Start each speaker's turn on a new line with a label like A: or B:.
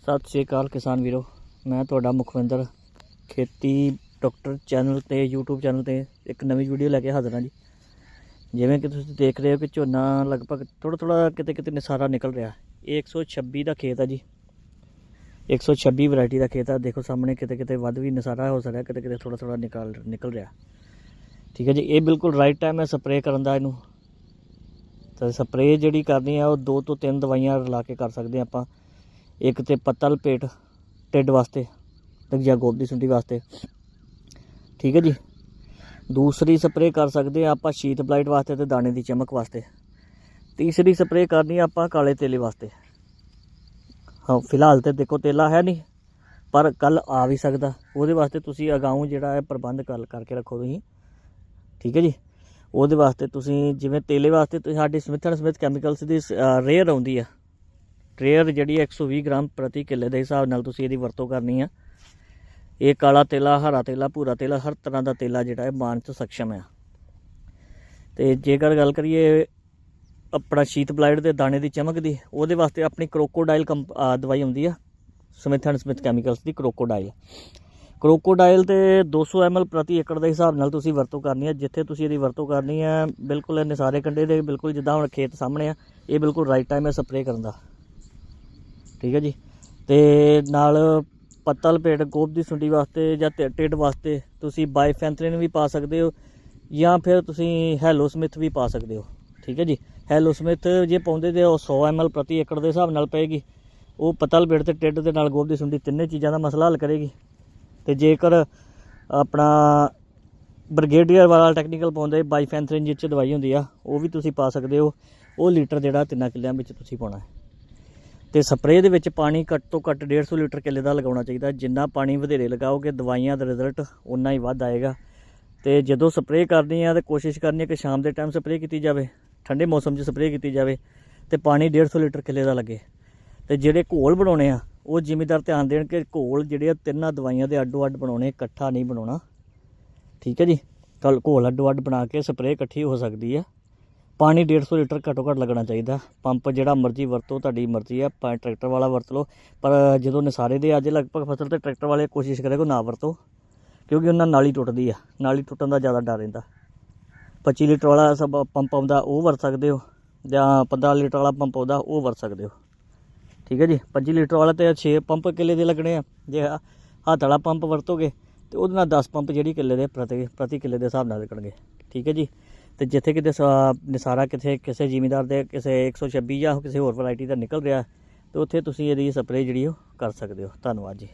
A: ਸਤਿ ਸ਼੍ਰੀ ਅਕਾਲ ਕਿਸਾਨ ਵੀਰੋ। ਮੈਂ ਤੁਹਾਡਾ ਮੁਖਵਿੰਦਰ ਖੇਤੀ ਡਾਕਟਰ ਚੈਨਲ ਤੇ, YouTube ਚੈਨਲ ਤੇ ਇੱਕ ਨਵੀਂ ਵੀਡੀਓ ਲੈ ਕੇ ਹਾਜ਼ਰ ਹਾਂ ਜੀ। ਜਿਵੇਂ ਕਿ ਤੁਸੀਂ ਦੇਖ ਰਹੇ ਹੋ ਕਿ ਝੋਨਾ ਲਗਭਗ ਥੋੜਾ ਥੋੜਾ ਕਿਤੇ ਕਿਤੇ ਨਿਸਾਰਾ ਨਿਕਲ ਰਿਹਾ। ਇਹ 126 ਦਾ ਖੇਤ ਆ ਜੀ। 126 ਵੈਰਾਈਟੀ ਦਾ ਖੇਤ ਆ। ਦੇਖੋ ਸਾਹਮਣੇ ਕਿਤੇ ਕਿਤੇ ਵੱਧ ਵੀ ਨਿਸਾਰਾ ਹੋ ਸਕਦਾ ਕਿਤੇ ਕਿਤੇ ਥੋੜਾ ਥੋੜਾ ਨਿਕਲ ਨਿਕਲ ਰਿਹਾ। ਠੀਕ ਹੈ ਜੀ, ਇਹ ਬਿਲਕੁਲ ਰਾਈਟ ਟਾਈਮ ਹੈ ਸਪਰੇਅ ਕਰਨ ਦਾ ਇਹਨੂੰ। ਤਾਂ ਸਪਰੇਅ ਜਿਹੜੀ ਕਰਨੀ ਆ, ਉਹ ਦੋ ਤੋਂ ਤਿੰਨ ਦਵਾਈਆਂ ਰਲਾ ਕੇ ਕਰ ਸਕਦੇ ਹਾਂ ਆਪਾਂ। ਇੱਕ ਤੇ ਪੱਤਲ ਪੇਟ ਢਿੱਡ ਵਾਸਤੇ ਜਾਂ ਗੋਭ ਦੀ ਸੁੰਡੀ ਵਾਸਤੇ। ਠੀਕ ਹੈ ਜੀ? ਦੂਸਰੀ ਸਪਰੇਅ ਕਰ ਸਕਦੇ ਆ ਆਪਾਂ ਸ਼ੀਤ ਬਲਾਈਟ ਵਾਸਤੇ ਤੇ ਦਾਣੇ ਦੀ ਚਮਕ ਵਾਸਤੇ। ਤੀਸਰੀ ਸਪਰੇਅ ਕਰਨੀ ਆਪਾਂ ਕਾਲੇ ਤੇਲੇ ਵਾਸਤੇ। ਹਾਂ, ਫਿਲਹਾਲ ਤੇ ਦੇਖੋ ਤੇਲਾ ਹੈ ਨਹੀਂ, ਪਰ ਕੱਲ ਆ ਵੀ ਸਕਦਾ। ਉਹਦੇ ਵਾਸਤੇ ਤੁਸੀਂ ਅਗਾਊਂ ਜਿਹੜਾ ਹੈ ਪ੍ਰਬੰਧ ਕਰ ਕਰਕੇ ਰੱਖੋ ਤੁਸੀਂ। ਠੀਕ ਹੈ ਜੀ? ਉਹਦੇ ਵਾਸਤੇ ਤੁਸੀਂ ਜਿਵੇਂ ਤੇਲੇ ਵਾਸਤੇ ਤੁਸੀਂ ਸਾਡੀ ਸਮਿਥ ਐਂਡ ਸਮਿਥ ਕੈਮੀਕਲਸ ਦੀ ਰੇਅਰ ਆਉਂਦੀ ਆ। ਰੇਅਰ ਜਿਹੜੀ ਹੈ 120 ਗ੍ਰਾਮ ਪ੍ਰਤੀ ਕਿੱਲੇ ਦੇ ਹਿਸਾਬ ਨਾਲ ਤੁਸੀਂ ਇਹਦੀ ਵਰਤੋਂ ਕਰਨੀ ਆ। ਇਹ ਕਾਲਾ ਤੇਲਾ, ਹਰਾ ਤੇਲਾ, ਭੂਰਾ ਤੇਲਾ, ਹਰ ਤਰ੍ਹਾਂ ਦਾ ਤੇਲਾ ਜਿਹੜਾ ਹੈ ਮਾਨ ਚ ਸક્ષਮ ਆ। ਤੇ ਜੇਕਰ ਗੱਲ ਕਰੀਏ ਆਪਣਾ ਸ਼ੀਤ ਬਲਾਈਡ ਦੇ ਦਾਣੇ ਦੀ ਚਮਕ ਦੀ, ਉਹਦੇ ਵਾਸਤੇ ਆਪਣੀ ਕ੍ਰੋਕੋਡਾਈਲ ਕੰਪ- ਦਵਾਈ ਹੁੰਦੀ ਆ, ਸਮਿਥ ਐਂਡ ਸਮਿਥ ਕੈਮੀਕਲਸ ਦੀ ਕ੍ਰੋਕੋਡਾਈਲ। ਕ੍ਰੋਕੋਡਾਈਲ ਤੇ 200 ml ਪ੍ਰਤੀ ਏਕੜ ਦੇ ਹਿਸਾਬ ਨਾਲ ਤੁਸੀਂ ਵਰਤੋਂ ਕਰਨੀ ਹੈ ਜਿੱਥੇ ਤੁਸੀਂ ਇਹਦੀ ਵਰਤੋਂ ਕਰਨੀ ਹੈ ਬਿਲਕੁਲ ਇਹਨੇ ਸਾਰੇ ਕੰਡੇ ਦੇ, ਬਿਲਕੁਲ ਜਿੱਦਾਂ ਹੁਣ ਖੇਤ ਸਾਹਮਣੇ ਆ, ਇਹ ਬਿਲਕੁਲ ਰਾਈਟ ਟਾਈਮ ਹੈ ਸਪਰੇਅ ਕਰਨ ਦਾ। ਠੀਕ ਹੈ ਜੀ। ਤੇ ਨਾਲ ਪੱਤਲ ਪੇਟ ਗੋਭ ਦੀ ਸੁੰਡੀ ਵਾਸਤੇ ਜਾਂ ਟਿ- ਟਿੱਡ ਵਾਸਤੇ ਤੁਸੀਂ ਬਾਈਫੈਂਥਰਿਨ ਵੀ ਪਾ ਸਕਦੇ ਹੋ ਜਾਂ ਫਿਰ ਤੁਸੀਂ ਹੈਲੋ ਸਮਿਥ ਵੀ ਪਾ ਸਕਦੇ ਹੋ, ਠੀਕ ਹੈ ਜੀ। ਹੈਲੋ ਸਮਿਥ ਜੇ ਪਾਉਂਦੇ ਤੇ ਉਹ 100 ml ਪ੍ਰਤੀ ਏਕੜ ਦੇ ਹਿਸਾਬ ਨਾਲ ਪਏਗੀ। ਉਹ ਪਤਲ ਪੇਟ ਤੇ ਟਿੱਡ ਦੇ ਨਾਲ ਗੋਭ ਦੀ ਸੁੰਡੀ ਤਿੰਨੇ ਚੀਜ਼ਾਂ ਦਾ ਮਸਲਾ ਹੱਲ ਕਰੇਗੀ। ਤੇ ਜੇਕਰ ਆਪਣਾ ਬ੍ਰਿਗੇਡੀਅਰ ਵਾਲਾ ਟੈਕਨੀਕਲ ਪਾਉਂਦੇ, ਬਾਈਫੈਂਥਰਿਨ ਜਿਹ 'ਚ ਦਵਾਈ ਹੁੰਦੀ ਆ, ਉਹ ਵੀ ਤੁਸੀਂ ਪਾ ਸਕਦੇ ਹੋ। ਉਹ ਲੀਟਰ ਜਿਹੜਾ ਤਿੰਨਾਂ ਕਿੱਲਿਆਂ ਵਿੱਚ ਤੁਸੀਂ ਪਾਉਣਾ ਹੈ। ਤੇ ਸਪਰੇਅ ਦੇ ਵਿੱਚ ਪਾਣੀ ਘੱਟ ਤੋਂ ਘੱਟ 150 ਲੀਟਰ ਕਿੱਲੇ ਦਾ ਲਗਾਉਣਾ ਚਾਹੀਦਾ। ਜਿੰਨਾ ਪਾਣੀ ਵਧੇਰੇ ਲਗਾਓਗੇ, ਦਵਾਈਆਂ ਦਾ ਰਿਜ਼ਲਟ ਉਨਾ ਹੀ ਵੱਧ ਆਏਗਾ। ਤੇ ਜਦੋਂ ਸਪਰੇਅ ਕਰਨੀ ਆ ਤੇ ਕੋਸ਼ਿਸ਼ ਕਰਨੀ ਹੈ ਕਿ ਸ਼ਾਮ ਦੇ ਟਾਈਮ ਸਪਰੇਅ ਕੀਤੀ ਜਾਵੇ, ਠੰਡੇ ਮੌਸਮ 'ਚ ਸਪਰੇਅ ਕੀਤੀ ਜਾਵੇ ਤੇ ਪਾਣੀ 150 ਲੀਟਰ ਕਿੱਲੇ ਦਾ ਲੱਗੇ। ਤੇ ਜਿਹੜੇ ਘੋਲ ਬਣਾਉਣੇ ਆ, ਉਹ ਜ਼ਿਮੀਦਾਰ ਧਿਆਨ ਦੇਣ ਕਿ ਘੋਲ ਜਿਹੜੇ ਆ ਤਿੰਨਾਂ ਦਵਾਈਆਂ ਦੇ ਅੱਡੋ ਅੱਡ ਬਣਾਉਣੇ, ਇਕੱਠਾ ਨਹੀਂ ਬਣਾਉਣਾ। ਠੀਕ ਹੈ ਜੀ? ਕੱਲ ਘੋਲ ਅੱਡੋ ਅੱਡ ਬਣਾ ਕੇ ਸਪਰੇਅ ਇਕੱਠੀ ਹੋ ਸਕਦੀ ਆ। ਪਾਣੀ 150 ਲੀਟਰ ਘੱਟੋ ਘੱਟ ਲੱਗਣਾ ਚਾਹੀਦਾ। ਪੰਪ ਜਿਹੜਾ ਮਰਜ਼ੀ ਵਰਤੋ, ਤੁਹਾਡੀ ਮਰਜ਼ੀ ਹੈ ਪਾ ਟਰੈਕਟਰ ਵਾਲਾ ਵਰਤ ਲਓ। ਪਰ ਜਦੋਂ ਨਿਸਾਰੇ ਦੇ ਅੱਜ ਲਗਭਗ ਫਸਲ ਤੇ ਟਰੈਕਟਰ ਵਾਲੇ ਕੋਸ਼ਿਸ਼ ਕਰੇ ਕੋ ਨਾ ਵਰਤੋ, ਕਿਉਂਕਿ ਉਹਨਾਂ ਨਾਲੀ ਟੁੱਟਦੀ ਆ, ਨਾਲੀ ਟੁੱਟਣ ਦਾ ਜ਼ਿਆਦਾ ਡਰ ਰਹਿੰਦਾ। 25 ਲੀਟਰ ਵਾਲਾ ਸਭ ਪੰਪ ਆਉਂਦਾ, ਉਹ ਵਰਤ ਸਕਦੇ ਹੋ। ਜਾਂ 15 ਲੀਟਰ ਵਾਲਾ ਪੰਪ ਆਉਂਦਾ, ਉਹ ਵਰਤ ਸਕਦੇ ਹੋ। ਠੀਕ ਹੈ ਜੀ? 25 ਲੀਟਰ ਵਾਲਾ ਤੇ 6 ਪੰਪ ਕਿੱਲੇ ਦੇ ਲੱਗਣੇ ਆ। ਜੇ ਹੱਥ ਵਾਲਾ ਪੰਪ ਵਰਤੋਗੇ, ਤੇ ਉਹਦੇ ਨਾਲ 10 ਪੰਪ ਜਿਹੜੀ ਕਿੱਲੇ ਦੇ ਪ੍ਰਤੀ ਪ੍ਰਤੀ ਕਿੱਲੇ ਦੇ ਹਿਸਾਬ ਨਾਲ ਲੱਗਣਗੇ ਠੀਕ ਹੈ ਜੀ? ਤੇ ਜਿੱਥੇ ਕਿਤੇ ਸ- ਨਿਸਾਰਾ ਕਿਥੇ ਕਿਸੇ ਜ਼ਿਮੀਦਾਰ ਦੇ ਕਿਸੇ 126 ਜਾਂ ਕਿਸੇ ਹੋਰ ਵੈਰਾਈਟੀ ਦਾ ਨਿਕਲ ਰਿਹਾ, ਤੇ ਉੱਥੇ ਤੁਸੀਂ ਇਹਦੀ ਸਪਰੇਅ ਜਿਹੜੀ ਉਹ ਕਰ ਸਕਦੇ ਹੋ। ਧੰਨਵਾਦ ਜੀ।